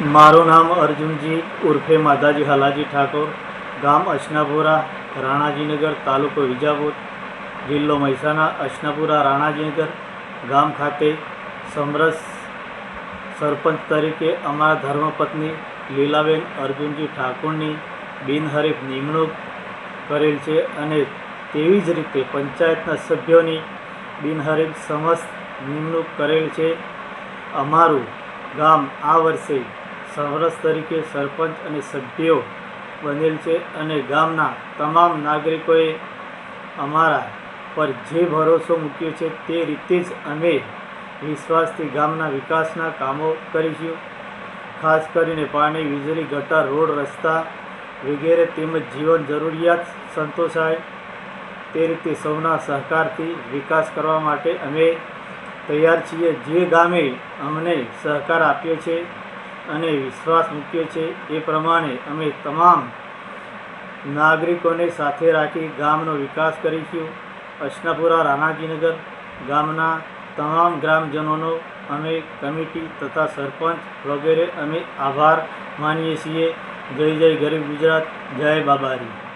મારું નામ અર્જુનજી ઉર્ફે માધાજી હાલાજી ઠાકોર, ગામ અશનાપુરા, રાણાજીનગર, તાલુકો વિજાપુર, જિલ્લો મહેસાણા, અશનાપુરા, રાણાજીનગર, ગામ ખાતે સમરસ સરપંચ તરીકે અમારા ધર્મપત્ની લીલાબેન અર્જુનજી ઠાકોરની બિનહરીફ નિમણૂક કરેલ છે અને તેવી જ રીતે પંચાયતના સભ્યોની બિનહરીફ સમસ્ત નિમણૂક કરેલ છે. અમારું ગામ આ વર્ષે સમરસ તરીકે સરપંચ અને સભ્યો બનેલ છે અને ગામના તમામ નાગરિકોએ અમારા પર જે ભરોસો મૂક્યો છે તે રીતે જ અમે વિશ્વાસથી ગામના વિકાસના કામો કરીશું. ખાસ કરીને પાણી, વીજળી, ગટર, રોડ, રસ્તા વગેરે તેમજ જીવન જરૂરિયાત સંતોષાય. તે રીતે સૌના સહકારથી વિકાસ કરવા માટે અમે તૈયાર છીએ. જે ગામે અમને સહકાર આપ્યો છે અને વિશ્વાસ મૂક્યો છે એ પ્રમાણે અમે તમામ નાગરિકોને સાથે રાખી ગામનો વિકાસ કરીશું. અશ્નાપુરા રાણાજીનગર ગામના તમામ ગ્રામજનોનો અમે કમિટી તથા સરપંચ વગેરે અમે આભાર માનીએ છીએ. જય જય ગરીબ ગુજરાત, જય બાબારી.